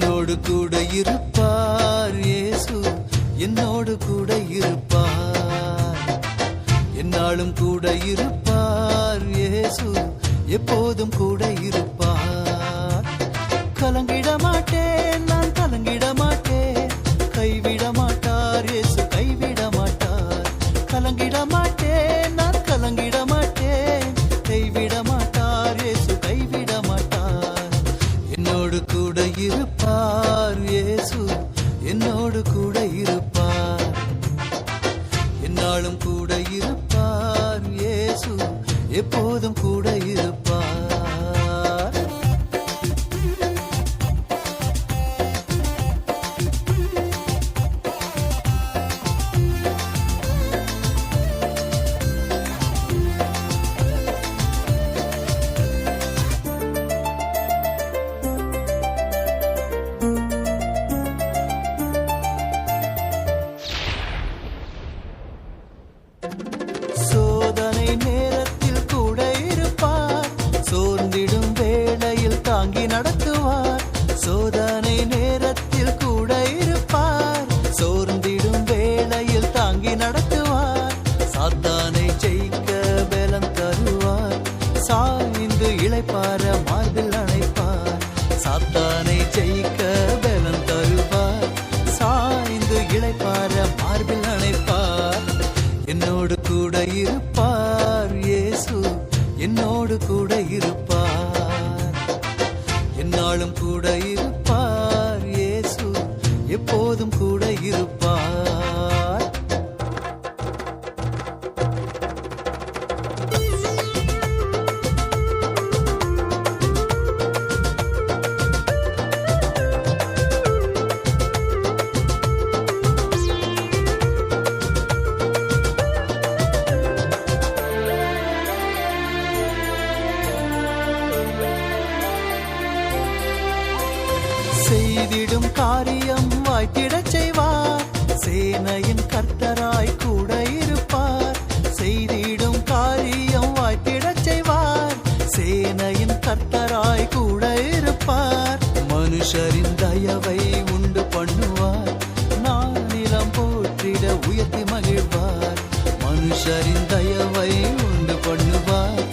என்னோடு கூட இருப்பார் இயேசு. என்னோடு கூட இருப்பார். என்னாலும் கூட இருப்பார் இயேசு. எப்போதும் கூட இருப்பார். கலங்கிட மாட்டேன். என்னோடு கூட இருப்பார். என்னாலும் கூட இருப்பார் இயேசு. எப்போதும் கூட இருப்பார். இருப்பார் இயேசு. என்னோடு கூட இருப்பார். என்னாலும் கூட இருப்பார் இயேசு. எப்போதும் கூட செய்திடும் காரியம் வாய்த்திடச் செய்வார். சேனையின் கர்த்தராய் கூட இருப்பார். செய்திடும் காரியம் வாய்த்திடச் செய்வார். சேனையின் கர்த்தராய் கூட இருப்பார். மனுஷரின் தயவை உண்டு பண்ணுவார். நானிலம் போற்றிட உயர்த்தி மகிழ்வார். மனுஷரின் தயவை உண்டு பண்ணுவார்.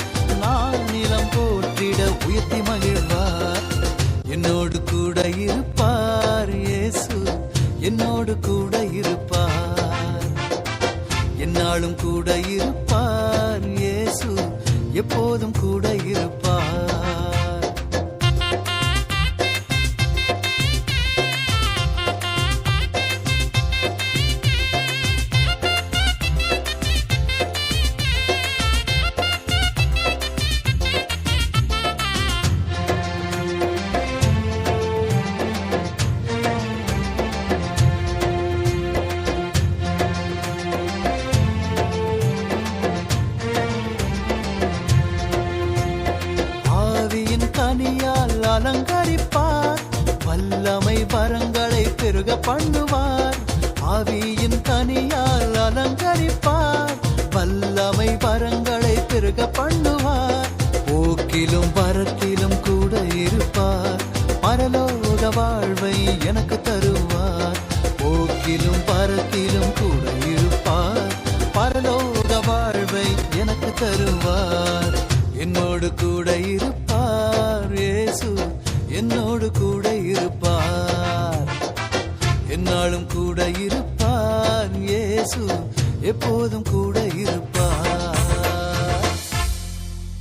நானிலம் போற்றிட உயர்த்தி மகிழ்வார். என்னோடு கூட இருப்பார் என்னோடு கூட இருப்பார். என்னாலும் கூட இருப்பார் இயேசு. எப்போதும் கூட இருப்பார். ஞானியால் அலங்கரிப்பார். வல்லமை வரங்களை பெருக பண்ணுவார். ஆவியின் தனியால் அலங்கரிப்பார். வல்லமை வரங்களை பெருக பண்ணுவார். போக்கிலும் வரத்திலும் கூட இருப்பார். பரலோக வாழ்வை எனக்கு தருவார். போக்கிலும் பரத்திலும் கூட இருப்பார். பரலோக வாழ்வை எனக்கு தருவார். என்னோடு கூட இருப்பார். என்னோடு கூட இருப்பார். என்னாலும் கூட இருப்பார். இயேசு எப்போதும் கூட